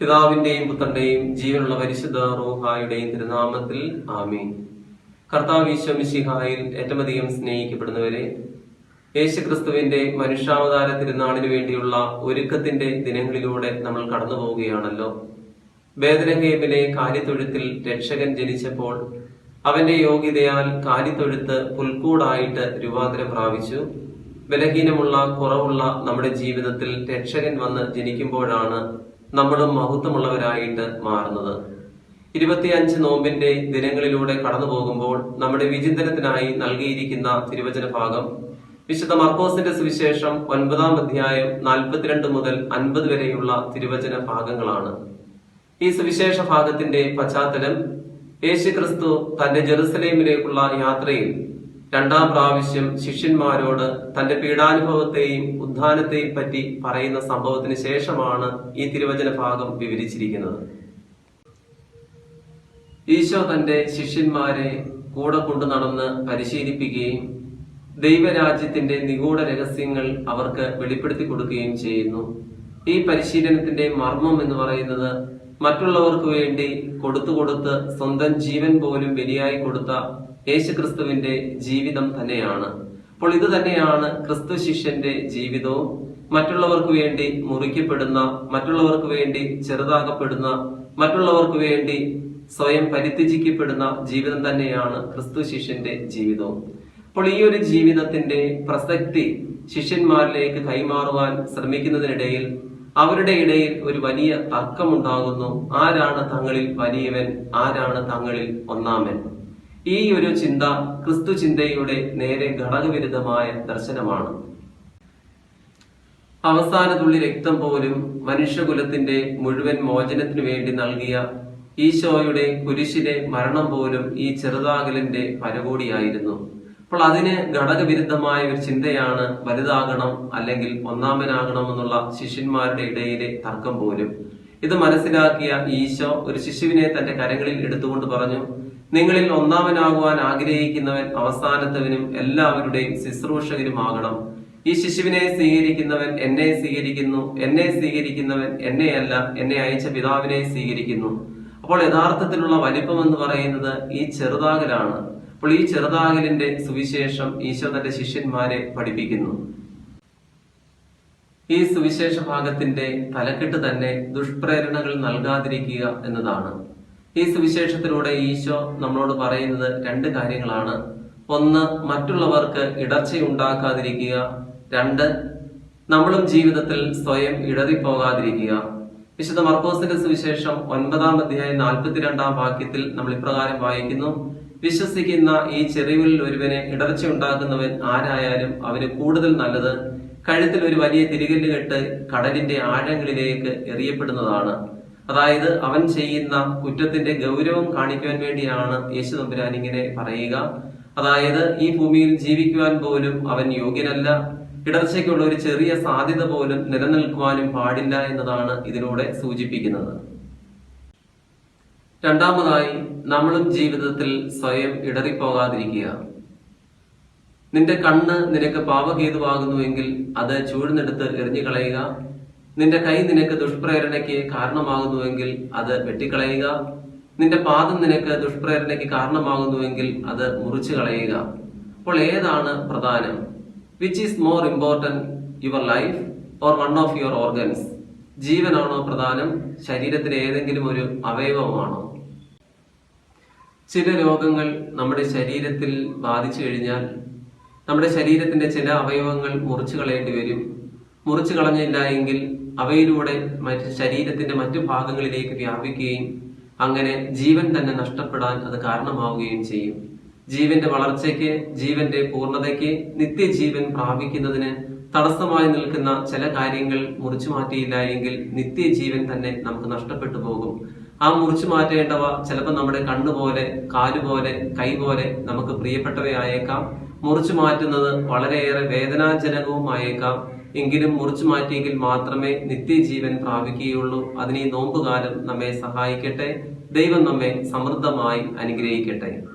പിതാവിന്റെയും പുത്രന്റെയും ജീവനുള്ള പരിശുദ്ധ റോഹായുടെയും തിരുനാമത്തിൽ ആമീൻ. കർത്താവ് ഏറ്റവും ഏറ്റമധികം സ്നേഹിക്കപ്പെടുന്നവരെ യേശുക്രിസ്തുവിന്റെ മനുഷ്യാവതാര തിരുനാളിന് വേണ്ടിയുള്ള ഒരുക്കത്തിന്റെ ദിനങ്ങളിലൂടെ നമ്മൾ കടന്നു പോവുകയാണല്ലോ ബേദനഹേമിലെ കാലിത്തൊഴുത്തിൽ രക്ഷകൻ ജനിച്ചപ്പോൾ അവന്റെ യോഗ്യതയാൽ കാലിത്തൊഴുത്ത് പുൽക്കൂടായിട്ട് രൂപാന്തരം പ്രാപിച്ചു. ബലഹീനമുള്ള കുറവുള്ള നമ്മുടെ ജീവിതത്തിൽ രക്ഷകൻ വന്ന് ജനിക്കുമ്പോഴാണ് നമ്മളും മഹത്വമുള്ളവരായിട്ട് മാറുന്നത്. ഇരുപത്തിയഞ്ച് നോമ്പിന്റെ ദിനങ്ങളിലൂടെ കടന്നു പോകുമ്പോൾ നമ്മുടെ വിചിന്തനത്തിനായി നൽകിയിരിക്കുന്ന തിരുവചന ഭാഗം വിശുദ്ധ മർക്കോസിന്റെ സുവിശേഷം ഒൻപതാം അധ്യായം നാൽപ്പത്തിരണ്ട് മുതൽ അൻപത് വരെയുള്ള തിരുവചന ഭാഗങ്ങളാണ് ഈ സുവിശേഷ ഭാഗത്തിന്റെ പശ്ചാത്തലം യേശു ക്രിസ്തു തന്റെ ജെറുസലേമിലേക്കുള്ള യാത്രയിൽ രണ്ടാം പ്രാവശ്യം ശിഷ്യന്മാരോട് തന്റെ പീഡാനുഭവത്തെയും ഉദ്ധാനത്തെയും പറ്റി പറയുന്ന സംഭവത്തിന് ശേഷമാണ് ഈ തിരുവചന ഭാഗം വിവരിച്ചിരിക്കുന്നത്. ഈശോ തന്റെ ശിഷ്യന്മാരെ കൂടെ കൊണ്ടു നടന്ന് പരിശീലിപ്പിക്കുകയും ദൈവരാജ്യത്തിന്റെ നിഗൂഢ രഹസ്യങ്ങൾ അവർക്ക് വെളിപ്പെടുത്തി കൊടുക്കുകയും ചെയ്യുന്നു. ഈ പരിശീലനത്തിന്റെ മർമ്മം എന്ന് പറയുന്നത് മറ്റുള്ളവർക്ക് വേണ്ടി കൊടുത്തു കൊടുത്ത് സ്വന്തം ജീവൻ പോലും ബലിയായി കൊടുത്ത യേശുക്രിസ്തുവിന്റെ ജീവിതം തന്നെയാണ്. അപ്പോൾ ഇത് തന്നെയാണ് ക്രിസ്തു ശിഷ്യന്റെ ജീവിതവും. മറ്റുള്ളവർക്ക് വേണ്ടി മുറിക്കപ്പെടുന്ന മറ്റുള്ളവർക്ക് വേണ്ടി ചെറുതാകപ്പെടുന്ന മറ്റുള്ളവർക്ക് വേണ്ടി സ്വയം പരിത്യജിക്കപ്പെടുന്ന ജീവിതം തന്നെയാണ് ക്രിസ്തു ശിഷ്യന്റെ ജീവിതവും. അപ്പോൾ ഈ ഒരു ജീവിതത്തിന്റെ പ്രസക്തി ശിഷ്യന്മാരിലേക്ക് കൈമാറുവാൻ ശ്രമിക്കുന്നതിനിടയിൽ അവരുടെ ഇടയിൽ ഒരു വലിയ തർക്കമുണ്ടാകുന്നു. ആരാണ് തങ്ങളിൽ വലിയവൻ? ആരാണ് തങ്ങളിൽ ഒന്നാമൻ? ഈ ഒരു ചിന്ത ക്രിസ്തു ചിന്തയുടെ നേരെ ഘടകവിരുദ്ധമായ ദർശനമാണ്. അവസാന തുള്ളി രക്തം പോലും മനുഷ്യകുലത്തിന്റെ മുഴുവൻ മോചനത്തിനു വേണ്ടി നൽകിയ ഈശോയുടെ കുരിശിലെ മരണം പോലും ഈ ചെറുതാകലിന്റെ പരകോടിയായിരുന്നു. അപ്പോൾ അതിന് ഘടകവിരുദ്ധമായ ഒരു ചിന്തയാണ് വലുതാകണം അല്ലെങ്കിൽ ഒന്നാമനാകണം എന്നുള്ള ശിഷ്യന്മാരുടെ ഇടയിലെ തർക്കം പോലും. ഇത് മനസ്സിലാക്കിയ ഈശോ ഒരു ശിശുവിനെ തന്റെ കരങ്ങളിൽ എടുത്തുകൊണ്ട് പറഞ്ഞു നിങ്ങളിൽ ഒന്നാമനാകുവാൻ ആഗ്രഹിക്കുന്നവൻ അവസാനത്തവനും എല്ലാവരുടെയും ശുശ്രൂഷകരുമാകണം. ഈ ശിശുവിനെ സ്വീകരിക്കുന്നവൻ എന്നെ സ്വീകരിക്കുന്നു എന്നെ സ്വീകരിക്കുന്നവൻ എന്നെയല്ല എന്നെ അയച്ച പിതാവിനെ സ്വീകരിക്കുന്നു. അപ്പോൾ യഥാർത്ഥത്തിലുള്ള വലിപ്പം എന്ന് പറയുന്നത് ഈ ചെറുതാകലാണ്. അപ്പോൾ ഈ ചെറുതാകലിന്റെ സുവിശേഷം ഈശോ തന്റെ ശിഷ്യന്മാരെ പഠിപ്പിക്കുന്നു. ഈ സുവിശേഷ ഭാഗത്തിന്റെ തലക്കെട്ട് തന്നെ ദുഷ്പ്രേരണകൾ നൽകാതിരിക്കുക എന്നതാണ്. ഈ സുവിശേഷത്തിലൂടെ ഈശോ നമ്മളോട് പറയുന്നത് രണ്ട് കാര്യങ്ങളാണ്. ഒന്ന് മറ്റുള്ളവർക്ക് ഇടർച്ചയുണ്ടാക്കാതിരിക്കുക. രണ്ട് നമ്മളും ജീവിതത്തിൽ സ്വയം ഇടറിപ്പോകാതിരിക്കുക. വിശുദ്ധ മർക്കോസിന്റെ സുവിശേഷം ഒൻപതാം അധ്യായം നാൽപ്പത്തിരണ്ടാം വാക്യത്തിൽ നമ്മൾ ഇപ്രകാരം വായിക്കുന്നു. വിശ്വസിക്കുന്ന ഈ ചെറിയവരിൽ ഒരുവനെ ഇടർച്ച ഉണ്ടാക്കുന്നവൻ ആരായാലും അവന് കൂടുതൽ നല്ലത് കഴുത്തിൽ ഒരു വലിയ തിരികല്ല് കെട്ട് കടലിന്റെ ആഴങ്ങളിലേക്ക് എറിയപ്പെടുന്നതാണ്. അതായത് അവൻ ചെയ്യുന്ന കുറ്റത്തിന്റെ ഗൗരവം കാണിക്കുവാൻ വേണ്ടിയാണ് യേശു തമ്പുരാൻ ഇങ്ങനെ പറയുക. അതായത് ഈ ഭൂമിയിൽ ജീവിക്കുവാൻ പോലും അവൻ യോഗ്യനല്ല. ഇടർച്ചയ്ക്കുള്ള ഒരു ചെറിയ സാധ്യത പോലും നിലനിൽക്കുവാനും പാടില്ല എന്നതാണ് ഇതിലൂടെ സൂചിപ്പിക്കുന്നത്. രണ്ടാമതായി നമ്മളും ജീവിതത്തിൽ സ്വയം ഇടറിപ്പോകാതിരിക്കുക. നിന്റെ കണ്ണ് നിനക്ക് പാപഹേതുവാകുന്നുവെങ്കിൽ അത് ചൂഴ്ന്നെടുത്ത് എറിഞ്ഞു കളയുക നിന്റെ കൈ നിനക്ക് ദുഷ്പ്രേരണയ്ക്ക് കാരണമാകുന്നുവെങ്കിൽ അത് വെട്ടിക്കളയുക. നിന്റെ പാദം നിനക്ക് ദുഷ്പ്രേരണയ്ക്ക് കാരണമാകുന്നുവെങ്കിൽ അത് മുറിച്ചു കളയുക. അപ്പോൾ ഏതാണ് പ്രധാനം? Which is more important your life or one of your organs ജീവനാണോ പ്രധാനം? ശരീരത്തിലെ ഏതെങ്കിലും ഒരു അവയവമാണോ? ചില രോഗങ്ങൾ നമ്മുടെ ശരീരത്തിൽ ബാധിച്ചു കഴിഞ്ഞാൽ നമ്മുടെ ശരീരത്തിന്റെ ചില അവയവങ്ങൾ മുറിച്ചു കളയേണ്ടി വരും. മുറിച്ചു കളഞ്ഞില്ല എങ്കിൽ അവയിലൂടെ മറ്റ് ശരീരത്തിന്റെ മറ്റു ഭാഗങ്ങളിലേക്ക് വ്യാപിക്കുകയും അങ്ങനെ ജീവൻ തന്നെ നഷ്ടപ്പെടാൻ അത് കാരണമാവുകയും ചെയ്യും. ജീവന്റെ വളർച്ചയ്ക്ക് ജീവന്റെ പൂർണതയ്ക്ക് നിത്യജീവൻ പ്രാപിക്കുന്നതിന് തടസ്സമായി നിൽക്കുന്ന ചില കാര്യങ്ങൾ മുറിച്ചു മാറ്റിയില്ല എങ്കിൽ നിത്യജീവൻ തന്നെ നമുക്ക് നഷ്ടപ്പെട്ടു പോകും. ആ മുറിച്ചു മാറ്റേണ്ടവ ചിലപ്പോൾ നമ്മുടെ കണ്ണുപോലെ കാലുപോലെ കൈ പോലെ നമുക്ക് പ്രിയപ്പെട്ടവയായേക്കാം. മുറിച്ചു മാറ്റുന്നത് വളരെയേറെ വേദനാജനകവുമായേക്കാം. എങ്കിലും മുറിച്ചു മാറ്റിയെങ്കിൽ മാത്രമേ നിത്യജീവൻ പ്രാപിക്കുകയുള്ളൂ. അതിന് നോമ്പുകാലം നമ്മെ സഹായിക്കട്ടെ. ദൈവം നമ്മെ സമൃദ്ധമായി അനുഗ്രഹിക്കട്ടെ.